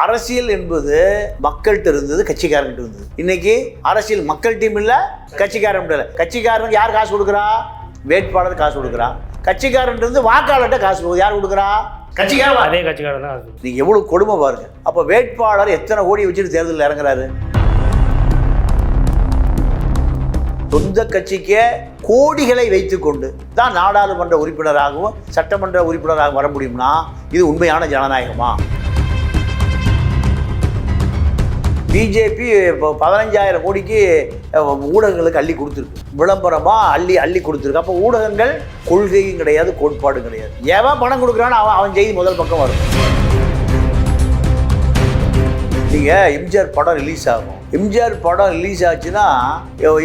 அரசியல் என்பது மக்கள்கிட்ட இருந்தது கட்சிக்காரன்கிட்ட இருந்தது. இன்னைக்கு அரசியல் மக்கள் டீம் இல்ல கட்சிக்காரன் இல்ல. கட்சிக்காரன் யார் காசு கொடுக்குறா? வேட்பாளர் காசு கொடுக்குறா. கட்சிக்காரன் இருந்து வாக்காளர்கிட்ட காசு கொடுக்குது யார் கொடுக்குறா? கட்சிக்காரன் அதே கட்சிக்காரன் தான் அது நீங்க எவ்வளவு கொடுமை பாருங்க. அப்ப வேட்பாளர் எத்தனை கோடி வச்சுட்டு தேர்தலில் இறங்குறாரு? சொந்த கட்சிக்கே கோடிகளை வைத்துக்கொண்டு தான் நாடாளுமன்ற உறுப்பினராகவும் சட்டமன்ற உறுப்பினராகவும் வர முடியும்னா இது உண்மையான ஜனநாயகமா? பிஜேபி இப்போ பதினஞ்சாயிரம் கோடிக்கு ஊடகங்களுக்கு அள்ளி கொடுத்துருக்கு. விளம்பரமாக அள்ளி அள்ளி கொடுத்துருக்கு. அப்போ ஊடகங்கள் கொள்கையும் கிடையாது கோட்பாடும் கிடையாது. எவன் பணம் கொடுக்குறானோ அவன் அவன் செய்தி முதல் பக்கம் வரும். நீங்கள் எம்ஜிஆர் படம் ரிலீஸ் ஆகும். எம்ஜிஆர் படம் ரிலீஸ் ஆச்சுன்னா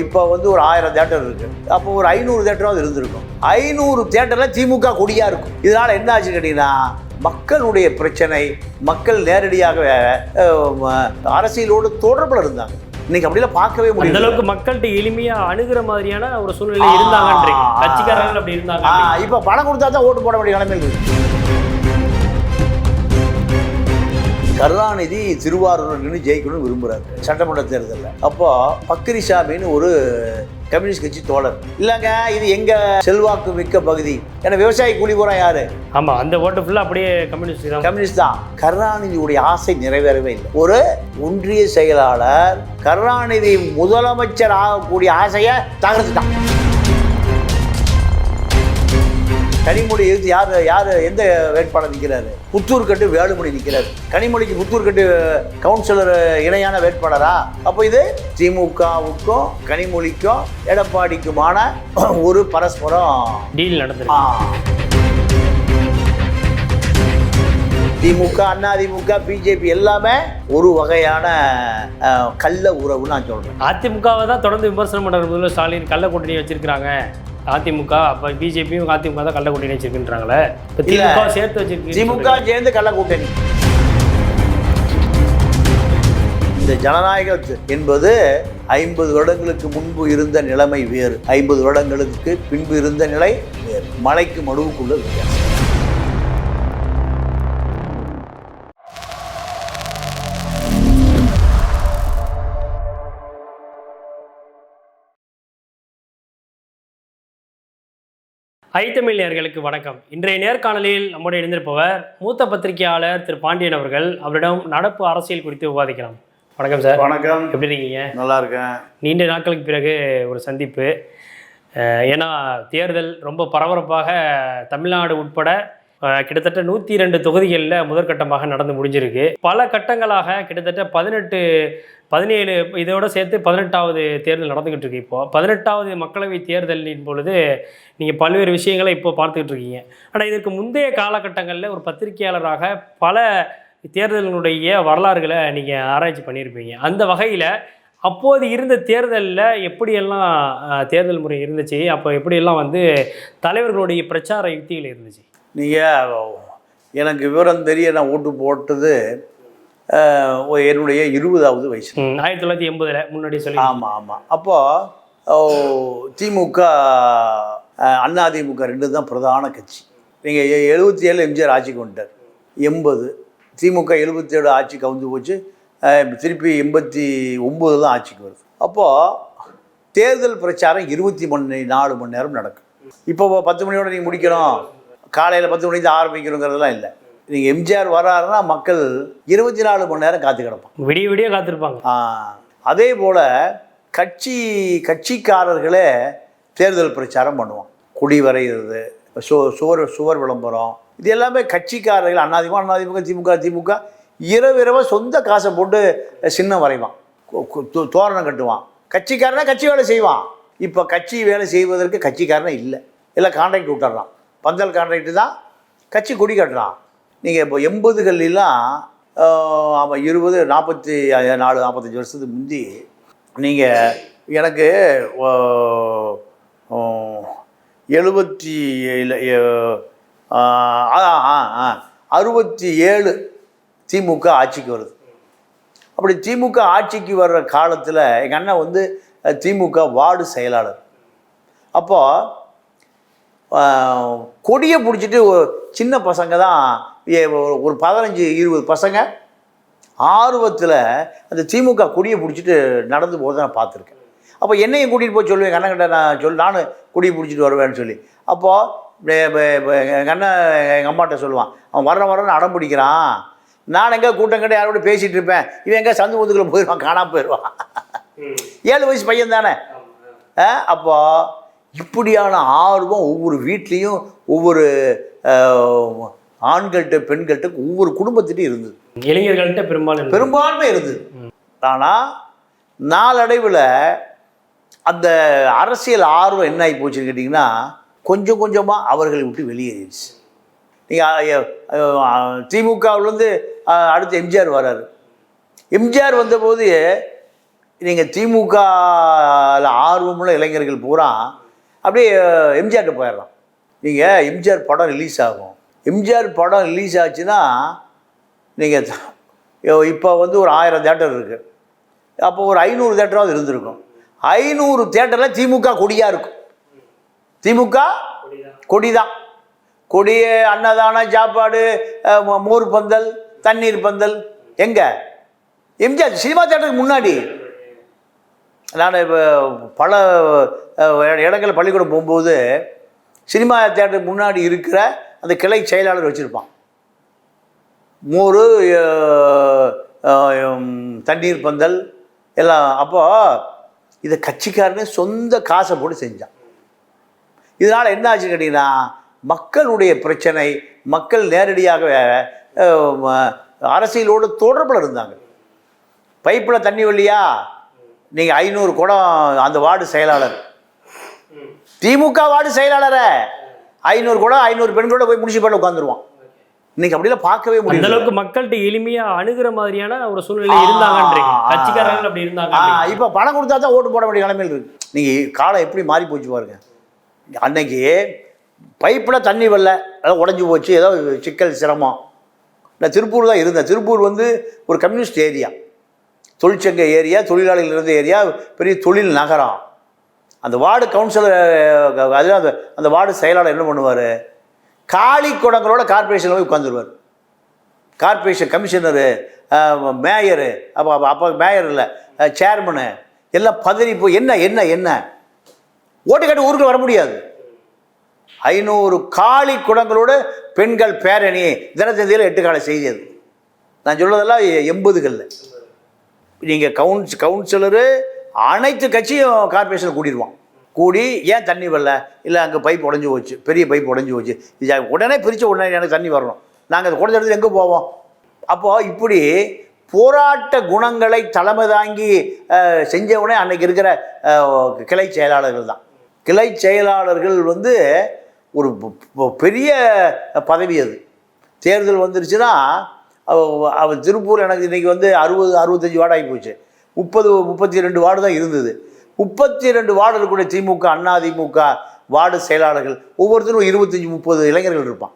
இப்போ வந்து ஒரு ஆயிரம் தேட்டர் இருக்கு. அப்போ ஒரு ஐநூறு தேட்டராவது இருந்திருக்கும். ஐநூறு தேட்டரில் திமுக கொடியாக இருக்கும். இதனால் என்ன ஆச்சுன்னு கேட்டிங்கன்னா மக்களுடைய பிரச்சனை மக்கள் நேரடியாக அரசியலோடு தொடர்பில் இருந்தாங்க. இன்னைக்கு அப்படிலாம் பார்க்கவே அந்த முடியல அளவுக்கு மக்கள்கிட்ட எளிமையா அணுகுற மாதிரியான ஒரு சூழ்நிலை இருந்தாங்கன்றீங்க. கட்சிக்காரர்கள் அப்படி இருந்தாங்க இப்போ பணம் கொடுத்தா தான் ஓட்டு போட வேண்டிய நிலைமையில் இருக்கு. கருணாநிதி திருவாரூர் நின்று ஜெயிக்கணும்னு விரும்புறாரு. சட்டமன்ற தேர்தலில். அப்போ பக்கிரிசாமின்னு ஒரு கம்யூனிஸ்ட் கட்சி தோழர். இல்லைங்க இது எங்க செல்வாக்கு மிக்க பகுதி. ஏன்னா விவசாயி கூலி போறான் யாரு? ஆமா அந்த ஓட்டு ஃபுல்லா அப்படியே கம்யூனிஸ்ட் தான். கம்யூனிஸ்ட் தான். கருணாநிதியுடைய ஆசை நிறைவேறவே இல்லை. ஒரு ஒன்றிய செயலாளர் கருணாநிதி முதலமைச்சர் ஆகக்கூடிய ஆசையை தகர்த்துட்டான். கனிமொழி எதிர்த்து யார் யார் எந்த வேட்பாளர் நிற்கிறாரு? புத்தூர் கட்டு வேலுமணி நிற்கிறாரு. கனிமொழிக்கு புத்தூர் கட்டு கவுன்சிலர் இணையான வேட்பாளரா? அப்போ இது திமுகவுக்கும் கனிமொழிக்கும் எடப்பாடிக்குமான ஒரு பரஸ்பரம். டீல் நடந்திருக்கு. ஆ. திமுக அதிமுக பிஜேபி எல்லாமே ஒரு வகையான கள்ள உறவுன்னு நான் சொல்றேன். அதிமுகவை தான் தொடர்ந்து விமர்சனம் பண்ற ஸ்டாலின். கள்ள கூட்டணி வச்சிருக்காங்க அதிமுக அப்ப பிஜேபியும் அதிமுக தான் கள்ள கூட்டணி வச்சிருக்கின்றாங்களே இப்ப. திமுக சேர்த்து வச்சிருக்கு திமுக சேர்ந்து கள்ள கூட்டணி. இந்த ஜனநாயகம் என்பது ஐம்பது வருடங்களுக்கு முன்பு இருந்த நிலைமை வேறு. ஐம்பது வருடங்களுக்கு பின்பு இருந்த நிலை வேறு. மலைக்கு மடுவுக்குள்ள வித்தியாசம். ஐத்தமிழ் நேயர்களுக்கு வணக்கம். இன்றைய நேர்காணலில் நம்முடைய இணைந்திருப்பவர் மூத்த பத்திரிகையாளர் திரு பாண்டியன் அவர்கள். அவரிடம் நடப்பு அரசியல் குறித்து விவாதிக்கலாம். வணக்கம் சார். வணக்கம். எப்படி இருக்கீங்க? நல்லா இருக்கேன். நீண்ட நாட்களுக்கு பிறகு ஒரு சந்திப்பு. ஏன்னா தேர்தல் ரொம்ப பரபரப்பாக தமிழ்நாடு உட்பட கிட்டத்தட்ட நூற்றி ரெண்டு தொகுதிகளில் முதற்கட்டமாக நடந்து முடிஞ்சிருக்கு. பல கட்டங்களாக கிட்டத்தட்ட பதினெட்டு பதினேழு இதோட சேர்த்து பதினெட்டாவது தேர்தல் நடந்துக்கிட்டு இருக்கு இப்போது பதினெட்டாவது மக்களவை தேர்தலின் பொழுது நீங்கள் பல்வேறு விஷயங்களை இப்போ பார்த்துக்கிட்டு இருக்கீங்க. ஆனால் இதற்கு முந்தைய காலகட்டங்களில் ஒரு பத்திரிகையாளராக பல தேர்தல்களுடைய வரலாறுகளை நீங்கள் ஆராய்ச்சி பண்ணியிருப்பீங்க. அந்த வகையில் அப்போது இருந்த தேர்தலில் எப்படியெல்லாம் தேர்தல் முறை இருந்துச்சு? அப்போ எப்படியெல்லாம் வந்து தலைவர்களுடைய பிரச்சார யுக்திகள் இருந்துச்சு? நீங்கள் எனக்கு விவரம் தெரிய நான் ஓட்டு போட்டது என்னுடைய இருபதாவது வயசு. ஆயிரத்தி தொள்ளாயிரத்தி எண்பதுல முன்னாடி சொல்லி ஆமாம் ஆமாம் அப்போது திமுக அஹ், அண்ணா திமுக ரெண்டு தான் பிரதான கட்சி. நீங்கள் எழுபத்தி ஏழு எம்ஜிஆர் ஆட்சிக்கு வந்துட்டார் எண்பது. திமுக எழுபத்தேழு ஆட்சி கவுந்து போச்சு. திருப்பி எண்பத்தி ஒம்பது தான் ஆட்சிக்கு வருது. அப்போது தேர்தல் பிரச்சாரம் இருபத்தி மணி நாலு மணி நேரம் நடக்கும். இப்போ பத்து மணியோட நீங்கள் முடிக்கணும். காலையில் பத்து மணிக்கு ஆரம்பிக்கணுங்கிறதெல்லாம் இல்லை. நீங்கள் எம்ஜிஆர் வர்றாருன்னா மக்கள் இருபத்தி நாலு மணி நேரம் காத்து கிடப்பாங்க. விடிய விடிய காத்திருப்பாங்க. அதே போல் கட்சி கட்சிக்காரர்களே தேர்தல் பிரச்சாரம் பண்ணுவோம் குடி வரைகிறது சு சுவர் சுவர் விளம்பரம் இது எல்லாமே கட்சிக்காரர்கள் அண்ணாதிமுக அண்ணாதிமுக திமுக திமுக இரவு இரவு சொந்த காசை போட்டு சின்னம் வரைவான். தோரணம் கட்டுவான். கட்சிக்காரனா கட்சி வேலை செய்வான். இப்போ கட்சி வேலை செய்வதற்கு கட்சிக்காரனே இல்லை. எல்லாம் கான்ட்ராக்ட் விட்டுறான். பந்தல் கான்ட்ராக்டு தான் கட்சி கொடி கட்டுறான். நீங்கள் இப்போ எண்பதுகள்லாம் ஆமாம் இருபது நாற்பத்தி நாலு நாற்பத்தஞ்சு வருஷத்துக்கு முந்தி நீங்கள் எனக்கு எழுபத்தி ஏழு ஆ ஆ, ஆ அறுபத்தி ஏழு திமுக ஆட்சிக்கு வருது. அப்படி திமுக ஆட்சிக்கு வர்ற காலத்தில் எங்கள் அண்ணன் வந்து திமுக வார்டு செயலாளர். அப்போது கொடியை பிடிச்சிட்டு ஒரு சின்ன பசங்க தான் ஒரு- பதினஞ்சு இருபது பசங்க ஆர்வத்தில் அந்த திமுக கொடியை பிடிச்சிட்டு நடந்து போகிறத நான் பார்த்துருக்கேன். அப்போ என்னையும் கூட்டிகிட்டு போய் சொல்லுவேன் எங்கள் அண்ணன்கிட்ட நான் சொல் நானும் கொடியை பிடிச்சிட்டு வருவேன்னு சொல்லி. அப்போது எங்கள் அண்ணன் எங்கள் அம்மாட்ட சொல்லுவான் அவன் வர வரன்னு அடம் பிடிக்கிறான். நான் எங்கே கூட்டம் கட்ட யாரோட பேசிகிட்டு இருப்பேன்? இவன் எங்கே சந்து முதுகில் போயிடுவான் காணாம போயிடுவான் ஏழு வயசு பையன் தானே. அப்போ இப்படியான ஆர்வம் ஒவ்வொரு வீட்லேயும் ஒவ்வொரு ஆண்கள்கிட்ட பெண்கள்கிட்ட ஒவ்வொரு குடும்பத்திட்டையும் இருந்தது. இளைஞர்கள்ட்ட பெரும்பாலும் பெரும்பான்மை இருந்தது. ஆனால் நாளடைவில் அந்த அரசியல் ஆர்வம் என்ன ஆகி போச்சுன்னு கேட்டிங்கன்னா கொஞ்சம் கொஞ்சமாக அவர்களை விட்டு வெளியேறிடுச்சு. நீங்கள் திமுகவிலேருந்து அடுத்து எம்ஜிஆர் வராரு. எம்ஜிஆர் வந்தபோது நீங்கள் திமுகவில் ஆர்வமுள்ள இளைஞர்கள் பூரா அப்படியே எம்ஜிஆர்கிட்ட போயிடலாம். நீங்கள் எம்ஜிஆர் படம் ரிலீஸ் ஆகும். எம்ஜிஆர் படம் ரிலீஸ் ஆச்சுன்னா நீங்கள் இப்போ வந்து ஒரு ஆயிரம் தேட்டர் இருக்குது அப்போ ஒரு ஐநூறு தேட்டராவது இருந்திருக்கும். ஐநூறு தேட்டரில் திமுக கொடியாக இருக்கும். திமுக கொடி தான் கொடி அன்னதானம் சாப்பாடு மோர் பந்தல் தண்ணீர் பந்தல். எங்கே? எம்ஜிஆர் சினிமா தேட்டருக்கு முன்னாடி. நான் இப்போ பல இடங்களில் பள்ளிக்கூடம் போகும்போது சினிமா தேட்டருக்கு முன்னாடி இருக்கிற அந்த கிளை செயலாளர் வச்சுருப்பான். மோர் தண்ணீர் பந்தல் எல்லாம். அப்போது இதை கட்சிக்காரனே சொந்த காசை போட்டு செஞ்சான். இதனால் என்ன ஆச்சுன்னு கேட்டிங்கன்னா மக்களுடைய பிரச்சனை மக்கள் நேரடியாக அரசியலோடு தொடர்பில் இருந்தாங்க. பைப்பில் தண்ணி வழியா நீங்கள் ஐநூறு குடம் அந்த வார்டு செயலாளர். திமுக வார்டு செயலாளரை. ஐநூறு குடம் ஐநூறு பெண்களோட போய் முனிசிபாலில் உட்காந்துருவான் இன்னைக்கு அப்படிலாம் பார்க்கவே அந்த முடியல அளவுக்கு மக்கள்கிட்ட எளிமையா அணுகிற மாதிரியான ஒரு சூழ்நிலை இருந்தாங்கன்றீங்க. கட்சிக்காரர்கள் அப்படி இருந்தாங்க இப்போ பணம் கொடுத்தா தான் ஓட்டு போட வேண்டிய நிலைமையில் இருக்கு. நீங்கள் காலம் எப்படி மாறி போச்சு பாருங்க. அன்னைக்கு பைப்பில் தண்ணி வரல. ஏதோ உடஞ்சி போச்சு. ஏதோ சிக்கல் சிரமம். நான் திருப்பூர் தான் இருந்தேன். திருப்பூர் வந்து ஒரு கம்யூனிஸ்ட் ஏரியா. தொழிற்சங்க ஏரியா தொழிலாளிகள் இருந்த ஏரியா பெரிய தொழில் நகரம். அந்த வார்டு கவுன்சிலர் அதில் அந்த அந்த வார்டு செயலாளர் என்ன பண்ணுவார்? காலி குடங்களோட கார்பரேஷனில் போய் உட்காந்துருவார் கார்பரேஷன் கமிஷனரு மேயரு அப்போ அப்போ அப்போ மேயர் இல்லை சேர்மனு எல்லாம் பதறி போய் என்ன என்ன என்ன? ஓட்டு கட்டு ஊருக்கு வர முடியாது. ஐநூறு காலி குடங்களோட பெண்கள் பேரணி தினத்தந்தியில் எட்டு கால செய்தது நான் சொல்றதெல்லாம் எண்பதுகளில். நீங்கள் கவுன்ஸ் கவுன்சிலரு அனைத்து கட்சியும் கார்பரேஷன் கூட்டிடுவான் கூடி ஏன் தண்ணி வரல? இல்லை அங்கே பைப் உடஞ்சி போச்சு. பெரிய பைப் உடஞ்சி போச்சு. இது உடனே பிரித்த உடனே எனக்கு தண்ணி வரணும். நாங்கள் அதை குடஞ்ச இடத்துல எங்கே போவோம்? அப்போது இப்படி போராட்ட குணங்களை தலைமை தாங்கி அஹ், செஞ்சவனே அன்னைக்கு இருக்கிற கிளை செயலாளர்கள் தான். கிளை செயலாளர்கள் வந்து ஒரு பெரிய பதவி அது. தேர்தல் வந்துருச்சுன்னா அவள் திருப்பூர் எனக்கு இன்றைக்கி வந்து அறுபது அறுபத்தஞ்சி வார்டு ஆகி போச்சு. முப்பது முப்பத்தி ரெண்டு வார்டு தான் இருந்தது. முப்பத்தி ரெண்டு வார்டு இருக்கக்கூடிய திமுக அண்ணா திமுக வார்டு செயலாளர்கள் ஒவ்வொருத்தரும் இருபத்தஞ்சி முப்பது இளைஞர்கள் இருப்பான்.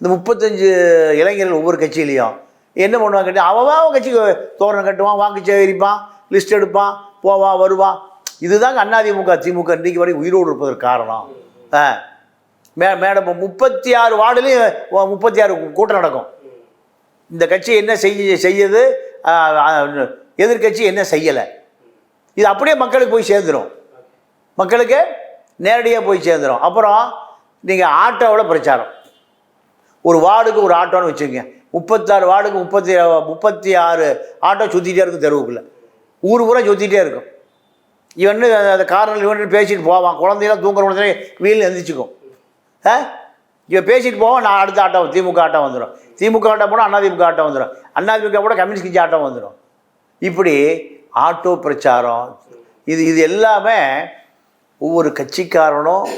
இந்த முப்பத்தஞ்சு இளைஞர்கள் ஒவ்வொரு கட்சியிலையும் என்ன பண்ணுவாங்க கேட்டால் அவன் அவன் கட்சிக்கு தோரணம் கட்டுவான் வாக்கு சேகரிப்பான் லிஸ்ட் எடுப்பான் போவான் வருவான் இதுதாங்க அதிமுக திமுக இன்றைக்கு வரை உயிரோடு இருப்பதற்கு காரணம். ஆ. மே மேடம் முப்பத்தி ஆறு வார்டுலேயும் முப்பத்தி ஆறு கூட்டம் நடக்கும். இந்த கட்சி என்ன செய்ய செய்யுது எதிர்கட்சி எதிர்க்கட்சி என்ன செய்யலை. இது அப்படியே மக்களுக்கு போய் சேர்ந்துடும் மக்களுக்கு நேரடியாக போய் சேர்ந்துடும் அப்புறம் நீங்கள் ஆட்டோவில் பிரச்சாரம். ஒரு வார்டுக்கு ஒரு ஆட்டோன்னு வச்சுக்கோங்க. முப்பத்தாறு வார்டுக்கு முப்பத்தி முப்பத்தி ஆறு ஆட்டோ சுற்றிட்டே இருக்கும் தெருவுக்குள்ளே. ஊர் பூரா சுற்றிட்டே இருக்கும். இவன் அந்த காரணம் இவன் பேசிட்டு போவான்? குழந்தையெல்லாம் தூங்குற உடனே வீல் எந்திரிச்சுக்கும். ஆ? இவன் பேசிட்டு போவோம் நான் அடுத்த ஆட்டோ திமுக ஆட்டம் வந்துடும் திமுக ஆட்டோ போனால் அதிமுக ஆட்டம் வந்துடும் அதிமுக கூட கம்யூனிஸ்ட் கட்சி ஆட்டம் வந்துடும் இப்படி ஆட்டோ பிரச்சாரம் இது இது எல்லாமே ஒவ்வொரு கட்சிக்காரனும்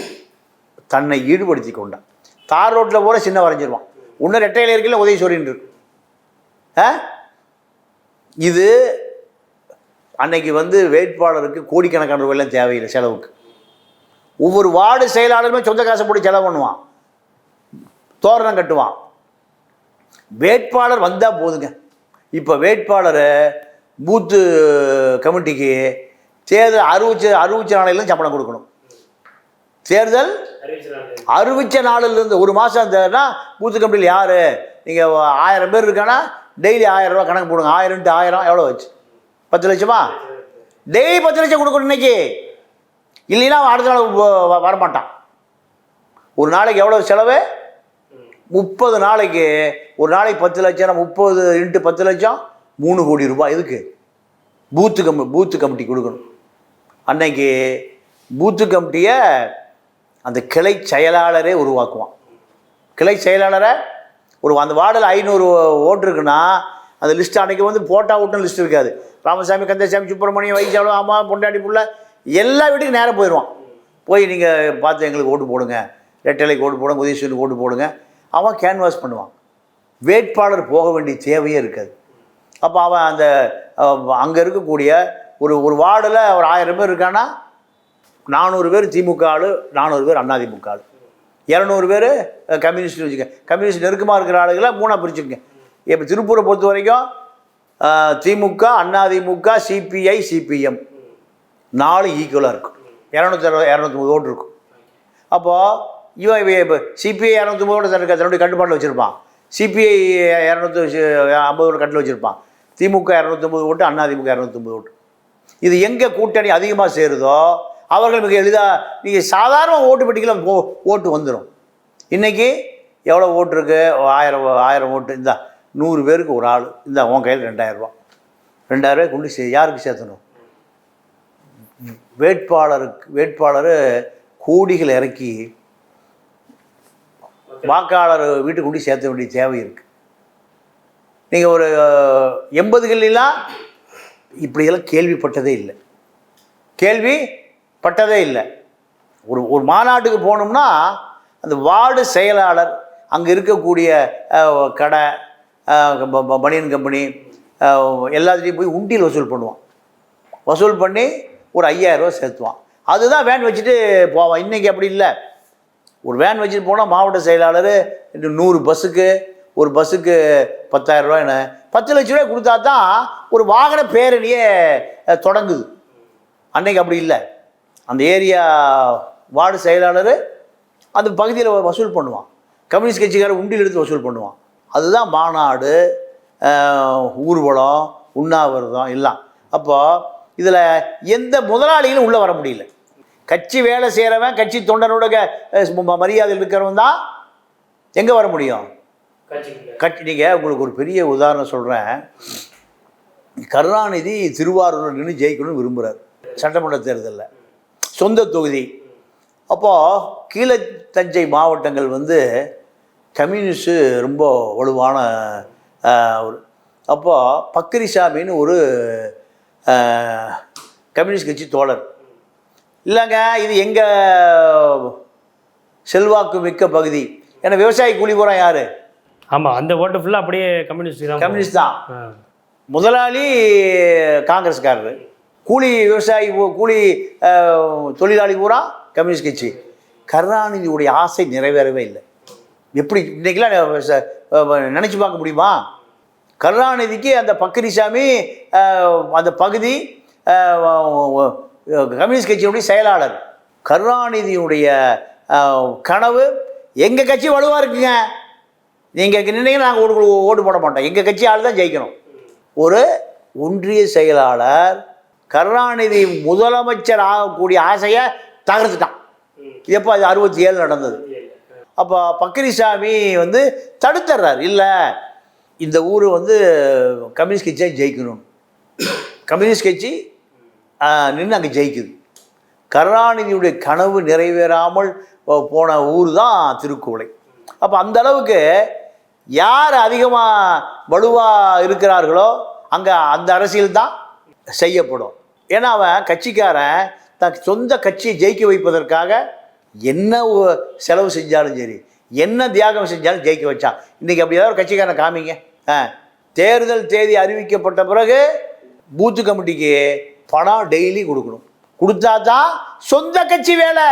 தன்னை ஈடுபடுத்தி கொண்டான். தார் ரோட்டில் போகிற சின்ன வரைஞ்சிருவான். இன்னும் ரெட்டையில் இருக்கல உதவி சொல்லின்னு இருக்கு. ஆ? இது அன்னைக்கு வந்து வேட்பாளருக்கு கோடிக்கணக்கான ரூபாயெல்லாம் தேவையில்லை செலவுக்கு. ஒவ்வொரு வார்டு செயலாளருமே சொந்த காசை போட்டு செலவு பண்ணுவான். தோரணம் கட்டுவான். வேட்பாளர் வந்தால் போதுங்க. இப்போ வேட்பாளரை பூத்து கமிட்டிக்கு தேர்தல் அறிவிச்ச அறிவிச்ச நாளையிலும் சம்பளம் கொடுக்கணும். தேர்தல் அறிவிச்ச நாளிலிருந்து ஒரு மாதம் இருந்ததுன்னா பூத்து கமிட்டியில் யார்? நீங்கள் ஆயிரம் பேர் இருக்கானா டெய்லி ஆயிரம் ரூபா கணக்கு போடுங்க. ஆயிரம் டு ஆயிரம் எவ்வளோ வச்சு பத்து லட்சமா? டெய்லி பத்து லட்சம் கொடுக்கணும் இன்னைக்கு. இல்லைன்னா அடுத்த நாள் வ- வரமாட்டான். ஒரு நாளைக்கு எவ்வளோ செலவு? முப்பது நாளைக்கு ஒரு நாளைக்கு பத்து லட்சம் முப்பது இன்ட்டு பத்து லட்சம் மூணு கோடி ரூபாய் எதுக்கு? பூத்து கம் பூத்து கமிட்டி கொடுக்கணும். அன்னைக்கு பூத்து கமிட்டியை அந்த கிளை செயலாளரே உருவாக்குவான். கிளை செயலாளரை ஒரு அந்த வார்டில் ஐநூறு ஓட்டு இருக்குன்னா அந்த லிஸ்ட் அன்றைக்கி வந்து போட்டா ஓட்டுன்னு லிஸ்ட் இருக்காது. ராமசாமி கந்தசாமி சுப்பிரமணியம் வைசாலும் அம்மா பொண்டாடி புள்ள எல்லா வீட்டுக்கும் நேராக போயிடுவான். போய் நீங்கள் பார்த்து எங்களுக்கு ஓட்டு போடுங்க. ரெட்டலைக்கு ஓட்டு போடுங்க உதயசூரியனுக்கு ஓட்டு போடுங்க. அவன் கேன்வாஸ் பண்ணுவான். வேட்பாளர் போக வேண்டிய தேவையே இருக்காது. அப்போ அவன் அந்த அங்கே இருக்கக்கூடிய ஒரு ஒரு வார்டில் ஒரு ஆயிரம் பேர் இருக்கான்னா நானூறு பேர் திமுக ஆளு நானூறு பேர் அதிமுக ஆள். இரநூறு பேர் கம்யூனிஸ்ட் வச்சுக்க கம்யூனிஸ்ட் நெருக்கமாக இருக்கிற ஆளுகளை மூணாக பிரிச்சுக்கங்க. இப்போ திருப்பூரை பொறுத்த வரைக்கும் திமுக அதிமுக சிபிஐ சிபிஎம் நாலு ஈக்குவலாக இருக்கும். இரநூத்தி அறுபது இரநூத்தி ஓட்டு இருக்கும். அப்போது இவன் இப்போ சிபிஐ இரநூத்தி ஓட்டு தனக்கு தன்னுடைய கட்டுப்பாட்டில் வச்சுருப்பான்? சிபிஐ இரநூத்தி ஐம்பது கட்டில் வச்சுருப்பான். திமுக இரநூத்தொம்பது ஓட்டு அதிமுக இரநூத்தொம்பது ஓட்டு. இது எங்கே கூட்டணி அதிகமாக சேருதோ அவர்கள் மிக எளிதாக நீங்கள் சாதாரண ஓட்டு பெட்டிக்கெல்லாம் போ ஓட்டு வந்துடும் இன்றைக்கி எவ்வளோ ஓட்டு இருக்குது ஆயிரம் ஆயிரம் ஓட்டு இந்த நூறு பேருக்கு ஒரு ஆள். இந்த உன் கையில் ரெண்டாயிரரூபா ரெண்டாயிரரூபாய் கொண்டு சே யாருக்கு சேர்த்தணும்? வேட்பாளருக்கு வேட்பாளர் கோடிகள் இறக்கி வாக்காளர் வீட்டுக்கு கொண்டு சேர்த்த வேண்டிய தேவை இருக்குது நீங்கள் ஒரு எண்பதுகளிலாம் இப்படியெல்லாம் கேள்விப்பட்டதே இல்லை. கேள்விப்பட்டதே இல்லை. ஒரு ஒரு மாநாட்டுக்கு போனோம்னா அந்த வார்டு செயலாளர் அங்கே இருக்கக்கூடிய கடை பனியன் கம்பெனி எல்லாத்துலேயும் போய் உண்டியல் வசூல் பண்ணுவான். வசூல் பண்ணி ஒரு ஐயாயிரரூவா சேர்த்துவான் அதுதான் வேன் வச்சுட்டு போவான். இன்றைக்கி அப்படி இல்லை. ஒரு வேன் வச்சுட்டு போனால் மாவட்ட செயலாளர் இன்னும் நூறு பஸ்ஸுக்கு ஒரு பஸ்ஸுக்கு பத்தாயிரம் ரூபாய் என்ன? பத்து லட்ச ரூபாய் கொடுத்தா தான் ஒரு வாகன பேரணியே தொடங்குது. அன்னைக்கு அப்படி இல்லை. அந்த ஏரியா வார்டு செயலாளர் அந்த பகுதியில் வசூல் பண்ணுவான். கம்யூனிஸ்ட் கட்சிக்காரர் உண்டியில் எடுத்து வசூல் பண்ணுவான். அதுதான் மாநாடு ஊர்வலம் உண்ணாவிரதம் எல்லாம். அப்போ இதில் எந்த முதலாளிகளும் உள்ளே வர முடியல. கட்சி வேலை செய்கிறவன் கட்சி தொண்டனோட மரியாதையில் இருக்கிறவன் தான் எங்கே வர முடியும்? கட்சி நீங்கள் உங்களுக்கு ஒரு பெரிய உதாரணம் சொல்கிறேன் கருணாநிதி திருவாரூரில் நின்று ஜெயிக்கணும்னு விரும்புகிறார் சட்டமன்ற தேர்தலில். சொந்த தொகுதி. அப்போது கீழே தஞ்சை மாவட்டங்கள் வந்து கம்யூனிஸ்ட்டு ரொம்ப வலுவான ஒரு அப்போது பக்கிரிசாமின்னு ஒரு கம்யூனிஸ்ட் கட்சி தோழர். இல்லைங்க இது எங்கள் செல்வாக்கு மிக்க பகுதி. ஏன்னா விவசாயி கூலி போகிறான் யார்? ஆமாம் அந்த ஓட்டு ஃபுல்லாக அப்படியே கம்யூனிஸ்ட் தான் கம்யூனிஸ்ட் தான். முதலாளி காங்கிரஸ்காரரு. கூலி விவசாயி கூலி தொழிலாளி பூரா கம்யூனிஸ்ட் கட்சி. கருணாநிதியுடைய ஆசை நிறைவேறவே இல்லை. எப்படி இன்னைக்கெல்லாம் நினச்சி பார்க்க முடியுமா? கருணாநிதிக்கு அந்த பக்கிரிசாமி அந்த பகுதி கம்யூனிஸ்ட் கட்சியினுடைய செயலாளர் கருணாநிதியுடைய கனவு எங்கள் கட்சி வலுவாக இருக்குங்க? நீங்கள் நின்னீங்கன்னா நாங்கள் ஓட்டு ஓட்டு போட மாட்டோம். எங்கள் கட்சி ஆள் தான் ஜெயிக்கணும். ஒரு ஒன்றிய செயலாளர் கருணாநிதி முதலமைச்சர் ஆகக்கூடிய ஆசையை தகர்த்துட்டான். இது எப்போ? அது அறுபத்தி ஏழு நடந்தது. அப்போ பக்கரிசாமி வந்து தடுத்துட்றார் இல்லை இந்த ஊர் வந்து கம்யூனிஸ்ட் கட்சியாக ஜெயிக்கணும் கம்யூனிஸ்ட் கட்சி நின்று அங்கே ஜெயிக்குது. கருணாநிதியுடைய கனவு நிறைவேறாமல் போன ஊர் தான் திருக்குவளை. அப்போ அந்த அளவுக்கு யார் அதிகமாக வலுவாக இருக்கிறார்களோ அங்கே அந்த அரசியல் தான் செய்யப்படும். ஏன்னா அவன் கட்சிக்காரன் தன் சொந்த கட்சியை ஜெயிக்க வைப்பதற்காக என்ன ஒ- செலவு செஞ்சாலும் சரி என்ன தியாகம் செஞ்சாலும் ஜெயிக்க வச்சான். இன்றைக்கி அப்படி ஏதாவது ஒரு கட்சிக்காரனை காமிங்க. தேர்தல் தேதி அறிவிக்கப்பட்ட பிறகு பூத்து கமிட்டிக்கு பணம் டெய்லி கொடுக்கணும். கொடுத்தா தான் சொந்த கட்சி வேலை.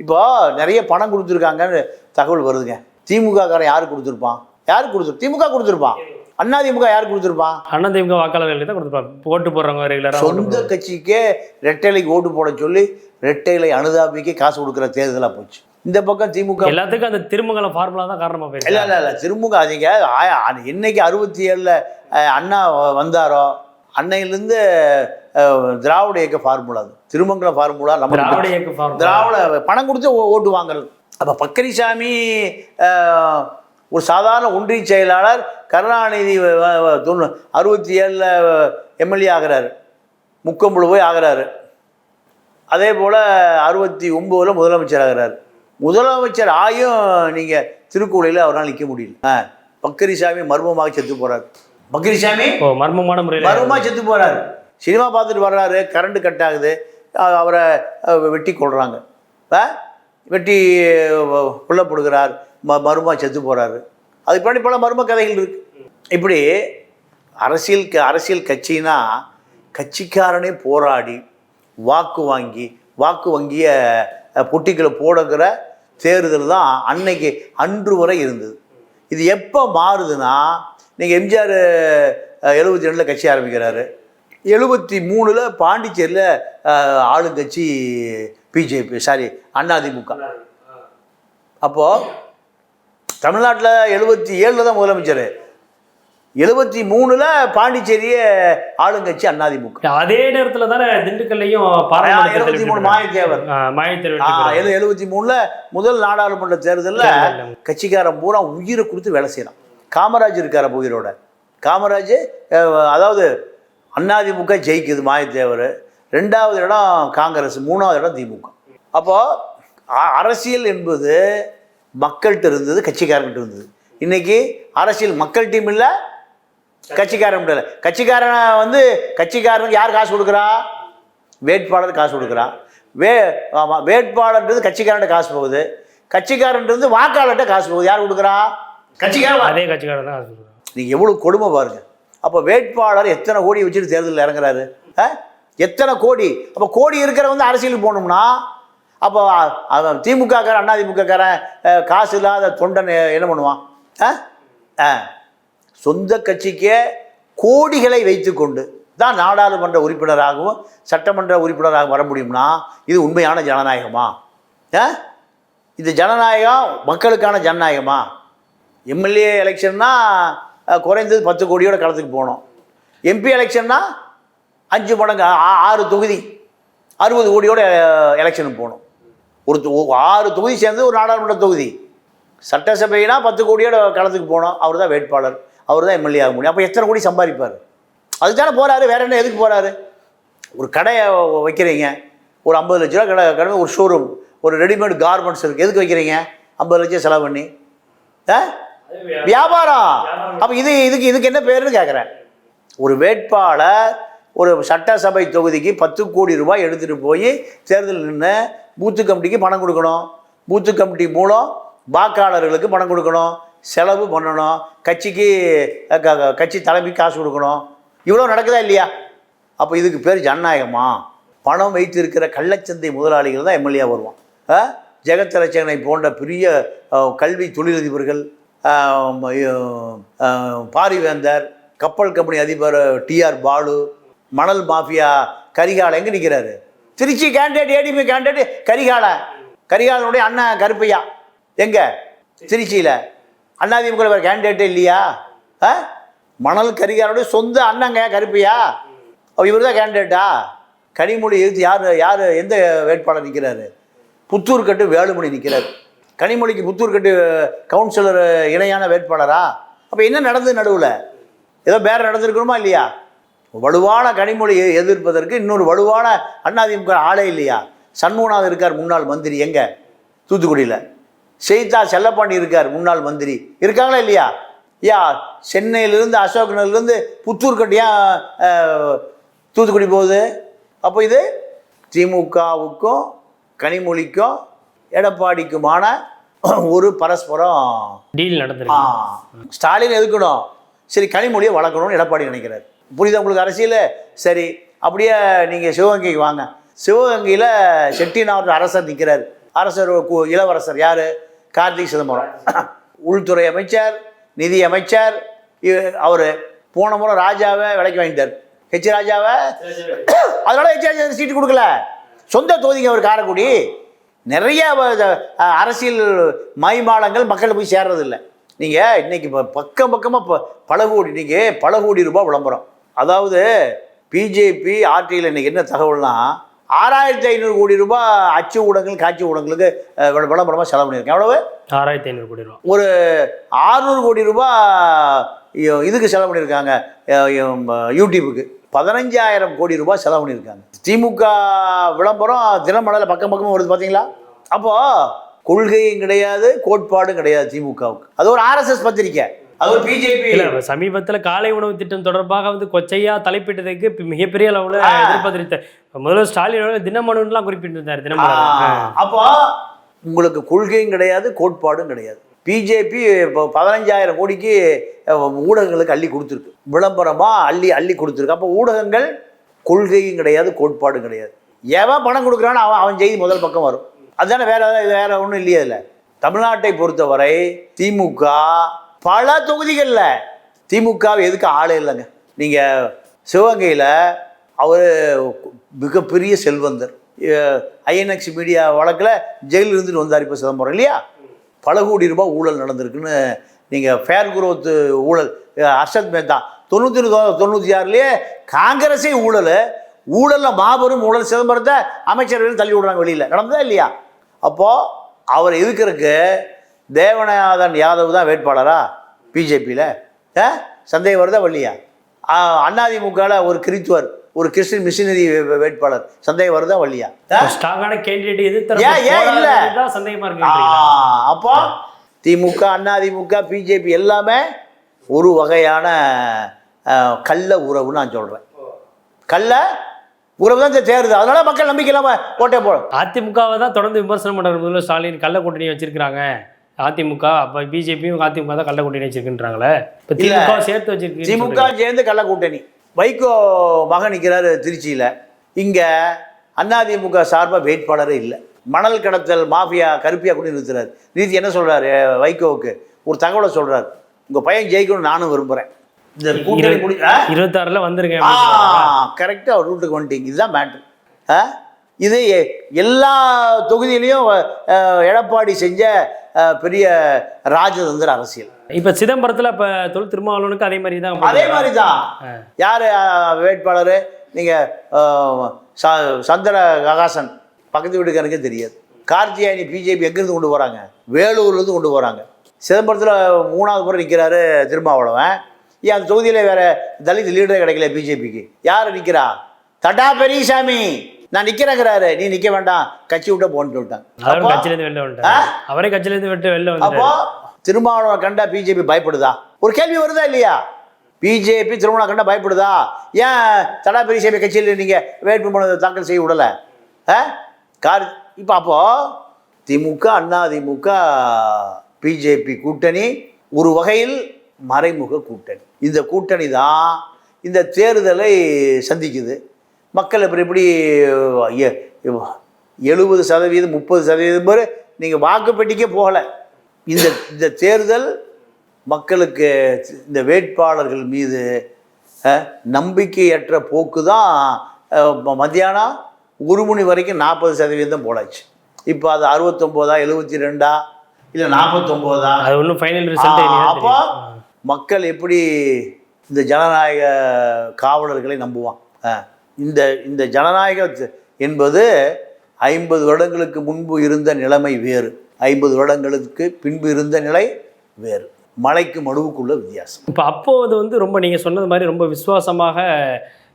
இப்போ நிறைய பணம் கொடுத்துருக்காங்கன்னு தகவல் வருதுங்க. திமுக காரன் யாருக்கு கொடுத்துருப்பான்? யாருக்கு கொடுத்துரு திமுக கொடுத்துருப்பான். அண்ணா திமுக யாருக்கு கொடுத்துருப்பான்? அண்ணா திமுக வாக்காளர்கள் தான் கொடுத்துருப்பாங்க ஓட்டு போடுறவங்க ரெகுலராக சொந்த கட்சிக்கே ரெட்டைலைக்கு ஓட்டு போட சொல்லி ரெட்டைலை அனுதாபிக்கு காசு கொடுக்குற தேர்தலாக போச்சு. இந்த பக்கம் திமுக எல்லாத்துக்கும் அந்த திருமங்கலம் ஃபார்முலா தான் காரணமா இல்லை போயிருக்கு. இல்லை இல்லை திருமுக அதிக ஆய- அ- என்னைக்கு அறுபத்தி ஏழில் அண்ணா வந்தாரோ அன்னையிலேருந்து திராவிட இயக்க ஃபார்முலா அது. திருமங்கலம் ஃபார்முலா திராவிட நம்ம இயக்க ஃபார்முலா திராவிட பணம் கொடுத்து ஓட்டு வாங்குறது அப்போ பக்கரிசாமி ஒரு சாதாரண ஒன்றிய செயலாளர் கருணாநிதி தொண்ணூ அறுபத்தி ஏழில் எம்எல்ஏ ஆகிறாரு. முக்கம்புழு போய் ஆகிறாரு. அதே போல் அறுபத்தி ஒம்போதில் முதலமைச்சர் ஆகிறாரு. முதலமைச்சர் ஆயும் நீங்கள் திருக்குவளையில் அவரால் நிற்க முடியல. ஆ பக்கரிசாமி மர்மமாக செத்து போகிறார் பக்கரிசாமி மர்மமான முறையில் மர்மமாக செத்து போகிறாரு சினிமா பார்த்துட்டு வர்றாரு கரண்ட்டு கட் ஆகுது அவரை வெட்டி கொள்றாங்க வெட்டி அஹ், கொல்லப்படுகிறார் ம மருமா செத்து போகிறாரு அதுக்கு பின்னாடி பல மர்ம கதைகள் இருக்கு. இப்படி அரசியல் க- அரசியல் கட்சினா கட்சிக்காரனே போராடி வாக்கு வாங்கி வாக்கு வங்கிய பொட்டிகளை போடுங்கிற தேர்தல் தான் அன்னைக்கு அன்று வரை இருந்தது. இது எப்போ மாறுதுன்னா நீங்கள் எம்ஜிஆர் எழுபத்தி ரெண்டில் கட்சி ஆரம்பிக்கிறாரு. எழுபத்தி மூணில் பாண்டிச்சேரியில் ஆளுங்கட்சி பிஜேபி சாரி அதிமுக அப்போது தமிழ்நாட்டில் எழுபத்தி ஏழில் தான் முதலமைச்சர். எழுபத்தி மூணில் பாண்டிச்சேரியை ஆளுங்கட்சி அதிமுக அதே நேரத்துல தானே திண்டுக்கல்லையும் எழுபத்தி மூணு மாயத்தேவர். எழு எழுபத்தி மூணில் முதல் நாடாளுமன்ற தேர்தலில் கட்சிக்காரன் பூரா உயிரை கொடுத்து வேலை செய்கிறான் காமராஜ் இருக்கார் உயிரோட. காமராஜ் அதாவது அதிமுக ஜெயிக்குது மாயத்தேவர். ரெண்டாவது இடம் காங்கிரஸ் மூணாவது இடம் திமுக. அப்போது அரசியல் என்பது மக்கள்கிட்ட இருந்தது கட்சிக்காரங்கிட்ட இருந்தது. இன்னைக்கு அரசியல் மக்கள் டீம் இல்லை கட்சிக்காரன் இல்லை. கட்சிக்காரன் வந்து கட்சிக்காரனுக்கு யார் காசு கொடுக்குறா? வேட்பாளர் காசு கொடுக்குறா. வே ஆமாம் வேட்பாளர்ன்றது கட்சிக்காரன்ட்ட காசு போகுது. கட்சிக்காரன்றது வாக்காளர்கிட்ட காசு போகுது. யார் கொடுக்குறா? கட்சிக்காரன் அதே கட்சிக்காரர் தான் காசு கொடுக்குறாங்க. நீங்கள் எவ்வளோ கொடுமை பாருங்க. அப்போ வேட்பாளர் எத்தனை கோடி வச்சுட்டு தேர்தலில் இறங்குறாரு? ஆ? எத்தனை கோடி? அப்போ கோடி இருக்கிற வந்து அரசியலுக்கு போகணும்னா அப்போ அவன் திமுகக்காரன் அதிமுகக்காரன் காசு இல்லாத தொண்டன் என்ன பண்ணுவான்? ஆ? ஆ. சொந்த கட்சிக்கே கோடிகளை வைத்துக்கொண்டு தான் நாடாளுமன்ற உறுப்பினராகவும் சட்டமன்ற உறுப்பினராக வர முடியும்னா இது உண்மையான ஜனநாயகமா? ஆ? இது ஜனநாயகம் மக்களுக்கான ஜனநாயகமா? எம்எல்ஏ எலெக்ஷன்னா குறைந்தது பத்து கோடியோட களத்துக்கு போகணும் எம்பி எலெக்ஷன்னா அஞ்சு மடங்கு ஆறு தொகுதி அறுபது கோடியோட எலெக்ஷனுக்கு போகணும் ஒரு தொ- ஆறு தொகுதி சேர்ந்து ஒரு நாடாளுமன்ற தொகுதி. சட்டசபைனா பத்து கோடியோட களத்துக்கு போகணும் அவர் தான் வேட்பாளர் அவர் தான் எம்எல்ஏ ஆக முடியும். அப்போ எத்தனை கோடி சம்பாதிப்பார்? அதுதானே போகிறாரு வேற என்ன எதுக்கு போகிறாரு ஒரு கடையை வைக்கிறீங்க ஒரு ஐம்பது லட்ச ரூபா கடை கடை ஒரு ஷோரூம் ஒரு ரெடிமேட் கார்மெண்ட்ஸ் இருக்குது எதுக்கு வைக்கிறீங்க? ஐம்பது லட்சம் செலவு பண்ணி. ஆ வியாபாரம் அப்போ இது இதுக்கு இதுக்கு என்ன பேருன்னு கேட்குறேன் ஒரு வேட்பாளர் ஒரு சட்டசபை தொகுதிக்கு பத்து கோடி ரூபாய் எடுத்துகிட்டு போய் தேர்தல் நின்று பூத்து கமிட்டிக்கு பணம் கொடுக்கணும். பூத்து கமிட்டி மூலம் வாக்காளர்களுக்கு பணம் கொடுக்கணும். செலவு பண்ணணும். கட்சிக்கு க- கட்சி தலைமைக்கு காசு கொடுக்கணும். இவ்வளோ நடக்குதா இல்லையா? அப்போ இதுக்கு பேர் ஜனநாயகமா? பணம் வைத்திருக்கிற கள்ளச்சந்தை முதலாளிகள் தான் எம்எல்ஏ வருவான். ஆ? ஜெகத் போன்ற பெரிய கல்வி தொழிலதிபர்கள் பாரிவேந்தர் கப்பல் கம்பெனி அதிபர் டிஆர் பாலு மணல் மாஃபியா கரிகால எங்கே நிற்கிறாரு Trichy candidate ADP candidate Karikala. கரிகாலனுடைய அண்ணன் கருப்பையா. எங்கே? திருச்சியில். அண்ணாதிமுக வேறு கேண்டிடேட்டே இல்லையா? ஆ? மணல் கரிகாலனுடைய சொந்த அண்ணங்க கருப்பையா? அப்ப இவர் தான் கேண்டிடேட்டா கனிமொழி எழுத்து யார் யார் எந்த வேட்பாளர் நிற்கிறாரு புத்தூர் கட்டு வேலுமணி நிற்கிறார் கனிமொழிக்கு புத்தூர்கட்டு கவுன்சிலர் இணையான வேட்பாளரா? அப்போ என்ன நடந்தது நடுவில்? ஏதோ பேர் நடந்திருக்கணுமா இல்லையா? வலுவான கனிமொழி எதிர்ப்பதற்கு இன்னொரு வலுவான அண்ணாதிமுக ஆளே இல்லையா? சண்முகநாதன் இருக்கார் முன்னாள் மந்திரி. எங்கே? தூத்துக்குடியில். செய்தா செல்லப்பாண்டி இருக்கார் முன்னாள் மந்திரி. இருக்காங்களா இல்லையா? யா சென்னையிலேருந்து அசோக் நகர்லேருந்து புத்தூர் தூத்துக்குடி போகுது? அப்போ இது திமுகவுக்கும் கனிமொழிக்கும் எடப்பாடிக்குமான ஒரு பரஸ்பரம் டீல் நடந்திருக்கு. ஸ்டாலின் எதுக்கணும் சரி கனிமொழியை வளர்க்கணும்னு எடப்பாடி நினைக்கிறார். புரியுதா உங்களுக்கு அரசியல்? சரி அப்படியே நீங்கள் சிவகங்கைக்கு வாங்க. சிவகங்கையில் செட்டிநாட்டு அரசர் நிற்கிறார் அரசர் இளவரசர் யார்? கார்த்திக் சிதம்பரம். உள்துறை அமைச்சர் நிதி அமைச்சர் அவர். போன முறை ராஜாவை விலைக்கு வாங்கிட்டார். ஹெச் ராஜாவை? அதனால ஹெச் ராஜா சீட்டு கொடுக்கல. சொந்த தொகுதிங்க அவர் காரைக்குடி. நிறைய அரசியல் மாய்மாலங்கள் மக்கள் போய் சேர்றதில்ல. நீங்கள் இன்னைக்கு இப்போ பக்கம் பக்கமாக இப்போ பல கோடி நீங்கள் பல கோடி ரூபாய் விளம்பரம். அதாவது பிஜேபி ஆர்டியில் இன்னைக்கு என்ன தகவல்னா ஆறாயிரத்தி ஐநூறு கோடி ரூபாய் அச்சு ஊடகங்கள் காட்சி ஊடகங்களுக்கு அஹ், விள- விளம்பரமா செலவு பண்ணியிருக்கேன். எவ்வளவு? ஆறாயிரத்தி ஐநூறு கோடி ரூபா. ஒரு ஆறுநூறு கோடி ரூபாய் இதுக்கு செலவு பண்ணியிருக்காங்க யூடியூபுக்கு பதினஞ்சாயிரம் கோடி ரூபாய் செலவு பண்ணியிருக்காங்க. திமுக விளம்பரம் தினமலரில் பக்கம் பக்கமாக வருது பார்த்தீங்களா அப்போ கொள்கையும் கிடையாது கோட்பாடும் கிடையாது திமுகவுக்கு. அது ஒரு ஆர்எஸ்எஸ் பத்திரிக்கை. அது ஒரு பிஜேபி. இல்ல சமீபத்துல காலை உணவு திட்டம் தொடர்பாக வந்து கொச்சையா தலைப்பிட்டதுக்கு மிகப்பெரிய அளவுல. எதிர்ப்பு தெரிவித்த முதல்வர் ஸ்டாலின் தினமனுலாம் குறிப்பிட்டிருந்தார் தினமலர் ஆ. அப்போ உங்களுக்கு கொள்கையும் கிடையாது கோட்பாடும் கிடையாது. பிஜேபி இப்போ பதினஞ்சாயிரம் கோடிக்கு ஊடகங்களுக்கு அள்ளி கொடுத்துருக்கு. விளம்பரமாக அள்ளி அள்ளி கொடுத்துருக்கு. அப்போ ஊடகங்கள் கொள்கையும் கிடையாது கோட்பாடும் கிடையாது. எவன் பணம் கொடுக்குறானோ அவன் அவன் செய்தி முதல் பக்கம் வரும். அதுதானே வேற எதாவது- வேற ஒன்றும் இல்லையே அதில். தமிழ்நாட்டை பொறுத்தவரை திமுக பல தொகுதிகளில் திமுக எதுக்கு ஆளே இல்லைங்க. நீங்கள் சிவகங்கையில் அவர் மிகப்பெரிய செல்வந்தர். ஐஎன்எக்ஸ் மீடியா வழக்கில் ஜெயிலில் இருந்துட்டு வந்தார் இப்போ சிதம்பரம் இல்லையா? பல கோடி ரூபாய் ஊழல் நடந்திருக்குன்னு நீங்கள் ஃபேர் குரோத் ஊழல் அர்ஷத் மேத்தா. தொண்ணூற்றி தொண்ணூற்றி ஆறுலேயே காங்கிரஸே ஊழல். ஊழலில் மாபெரும் ஊழல் சிதம்பரத்தை அமைச்சர்கள் தள்ளி விடுறாங்க வெளியில். நடந்ததா இல்லையா? அப்போது அவர் எதுக்கிறதுக்கு தேவநாதன் யாதவ் தான் வேட்பாளரா பிஜேபியில்? சந்தேகம் வருதா வள்ளியா அதிமுகவில் ஒரு கிறித்துவர் ஒரு கிறிஸ்டின் மிஷினரி வேட்பாளர். சந்தேகம் வருதா ஆ? ஸ்ட்ராங்கான கேண்டிடேட் எதிர்த்து ஏன், ஏன் இல்ல? சந்தேகமா இருக்கு அப்போ திமுக அதிமுக பிஜேபி எல்லாமே ஒரு வகையான கள்ள உறவுன்னு நான் சொல்கிறேன் கள்ள உறவு தான் தேருது அதனால மக்கள் நம்பிக்கை இல்லாமல் ஓட்டே போடும் அதிமுகவை தான் தொடர்ந்து விமர்சனம் பண்ற முதல்வர் ஸ்டாலின் கள்ள கூட்டணி வச்சிருக்காங்க அதிமுக அப்ப பிஜேபியும் அதிமுக தான் கள்ள கூட்டணி வச்சிருக்குன்றாங்களே. இப்ப திமுக சேர்த்து வச்சிருக்கு திமுக சேர்ந்து கள்ள கூட்டணி. வைகோ மகன் நிற்கிறாரு திருச்சியில். இங்கே அதிமுக சார்பாக வேட்பாளரே இல்லை. மணல் கடத்தல் மாஃபியா கருப்பியா கூட நிறுத்துறாரு. நிறுத்தி என்ன சொல்றாரு? வைகோவுக்கு ஒரு தகவலை சொல்றாரு. உங்க பையன் ஜெயிக்கணும்னு நானும் விரும்புறேன். இந்த கூட்டணி? இருபத்தாறுல வந்துருங்க. கரெக்டாக ஒரு ரூட்டுக்கு வந்துட்டீங்க. இதுதான் மேட்ரு ஆ? இது எல்லா தொகுதியிலையும் எடப்பாடி செஞ்ச பெரிய ராஜதந்திர அரசியல். இப்ப சிதம்பரத்துல இப்ப தொல் திருமாவளவனுக்கு அதே மாதிரி தான் அதே மாதிரி தான். யார் வேட்பாளர்? நீங்கள் சந்திர ககாசன். பக்கத்து வீட்டுக்காரனுக்கே தெரியாது. கார்த்தியாயனி பிஜேபி எங்கேருந்து கொண்டு போகிறாங்க வேலூர்லேருந்து கொண்டு போகிறாங்க சிதம்பரத்தில் மூணாவது முறை நிற்கிறாரு திருமாவளவன். ஏன் அந்த தொகுதியில் வேற தலித் லீடரே கிடைக்கல பிஜேபிக்கு? யார் நிற்கிறா தட்டா பெரியசாமி நான் நிற்கிறேங்கிறாரு நீ நிற்க வேண்டாம். கட்சி விட்ட போன்ட்டு விட்டாங்க அவரும் அப்போ- கட்சியில இருந்து வெளில வந்துட்டாரு. அவரே கட்சியில இருந்து விட்டு வெளில அப்போ திருமாவளவன் கண்டா பிஜேபி பயப்படுதா? ஒரு கேள்வி வருதா இல்லையா? பிஜேபி திருமணம் கண்டா பயப்படுதா? ஏன் தடா பெரியசாமி கட்சியில் நீங்கள் வேட்புமனு தாக்கல் செய்ய விடல? கார் இப்போ அப்போ திமுக அண்ணா திமுக பிஜேபி கூட்டணி ஒரு வகையில் மறைமுக கூட்டணி. இந்த கூட்டணி தான் இந்த தேர்தலை சந்திக்குது. மக்கள் இப்படி இப்படி எ- எழுபது சதவீதம் முப்பது சதவீதம் பேர் நீங்கள் வாக்குப்பெட்டிக்கே போகலை. இந்த இந்த தேர்தல் மக்களுக்கு இந்த வேட்பாளர்கள் மீது நம்பிக்கையற்ற போக்கு தான் மத்தியானம் ஒரு மணி வரைக்கும் நாற்பது சதவீதம் போலாச்சு. இப்போ அது அறுபத்தொம்போதா எழுபத்தி ரெண்டா இல்லை நாற்பத்தொம்போதா அது ஒன்றும் ஃபைனல் ரிசல்ட் அப்போ மக்கள் எப்படி இந்த ஜனநாயக காவலர்களை நம்புவான். இந்த இந்த ஜனநாயக என்பது ஐம்பது வருடங்களுக்கு முன்பு இருந்த நிலைமை வேறு. ஐம்பது வருடங்களுக்கு பின்பு இருந்த நிலை வேறு. மலைக்கு மடுவுக்குள்ள வித்தியாசம். இப்போ அப்போது வந்து ரொம்ப நீங்கள் சொன்னது மாதிரி ரொம்ப விசுவாசமாக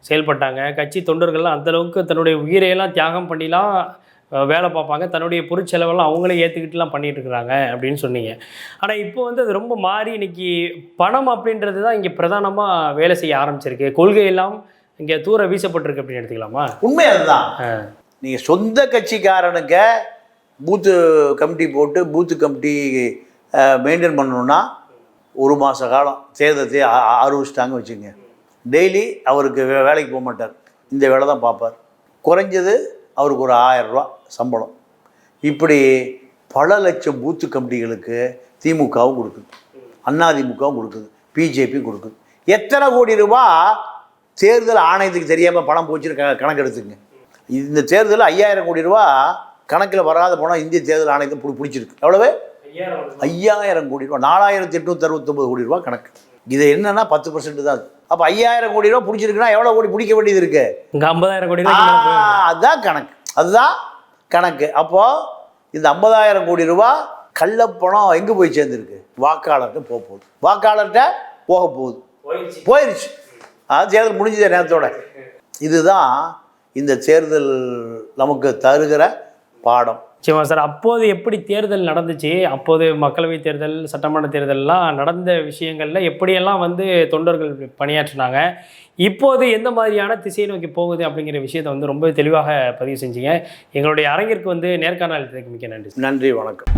செயல்பட்டாங்க. கட்சி தொண்டர்கள்லாம் அந்தளவுக்கு தன்னுடைய உயிரையெல்லாம் தியாகம் பண்ணிலாம் வேலை பார்ப்பாங்க. தன்னுடைய பொருட்செலவெல்லாம் அவங்களே ஏற்றுக்கிட்டுலாம் பண்ணிகிட்டு இருக்கிறாங்க அப்படின்னு சொன்னீங்க. ஆனால் இப்போ வந்து அது ரொம்ப மாறி இன்னைக்கு பணம் அப்படின்றது தான் இங்கே பிரதானமாக வேலை செய்ய ஆரம்பிச்சிருக்கு. கொள்கையெல்லாம் இங்கே தூர வீசப்பட்டிருக்கு அப்படின்னு எடுத்துக்கலாமா? உண்மை அதுதான். நீங்கள் சொந்த கட்சிக்காரனுக்கு பூத்து கமிட்டி போட்டு பூத்து கமிட்டி மெயின்டைன் பண்ணணுன்னா ஒரு மாத காலம் தேர்தத்தை ஆரம்பிச்சிட்டாங்க வச்சுங்க டெய்லி அவருக்கு வே- வேலைக்கு போக மாட்டார். இந்த வேலை தான் பார்ப்பார். குறைஞ்சது அவருக்கு ஒரு ஆயிரம் ரூபா சம்பளம். இப்படி பல லட்சம் பூத்து கமிட்டிகளுக்கு திமுகவும் கொடுக்குது. அதிமுகவும் கொடுக்குது. பிஜேபியும் கொடுக்குது. எத்தனை கோடி ரூபாய் தேர்தல் ஆணையத்துக்கு தெரியாமல் பணம் போச்சுன்னு க கணக்கு எடுத்துங்க இந்த தேர்தலில் ஐயாயிரம் கோடி ரூபா கணக்கில் வராத போனால் இந்திய தேர்தல் ஆணையத்தை பிடி பிடிச்சிருக்கு. எவ்வளவு? ஐயாயிரம் கோடி ரூபா. நாலாயிரத்தி எட்நூற்றி அறுபத்தொம்பது கோடி ரூபா கணக்கு. இது என்னன்னா பத்து பர்சன்ட் தான். அப்போ ஐயாயிரம் கோடி ரூபா பிடிச்சிருக்குன்னா எவ்வளோ கோடி பிடிக்க வேண்டியது இருக்கு? இங்கே ஐம்பதாயிரம் கோடி. அதுதான் கணக்கு. அதுதான் கணக்கு. அப்போ இந்த ஐம்பதாயிரம் கோடி ரூபா கள்ளப்பணம் எங்கே போய் சேர்ந்துருக்கு? வாக்காளர்கிட்ட போக போகுது. வாக்காளர்கிட்ட போக போகுது. போயிருச்சு. அது தேர்தல் முடிஞ்சது நேரத்தோட. இதுதான் இந்த தேர்தல் நமக்கு தருகிற பாடம். நிச்சயமா சார் அப்போது எப்படி தேர்தல் நடந்துச்சு? அப்போது மக்களவை தேர்தல் சட்டமன்ற தேர்தல்லாம் நடந்த விஷயங்கள்ல எப்படியெல்லாம் வந்து தொண்டர்கள் பணியாற்றினாங்க? இப்போது எந்த மாதிரியான திசையை நோக்கி போகுது அப்படிங்கிற விஷயத்தை வந்து ரொம்ப தெளிவாக பதிவு செஞ்சீங்க. எங்களுடைய அரங்கிற்கு வந்து நேர்காணல் மிக்க நன்றி நன்றி வணக்கம்.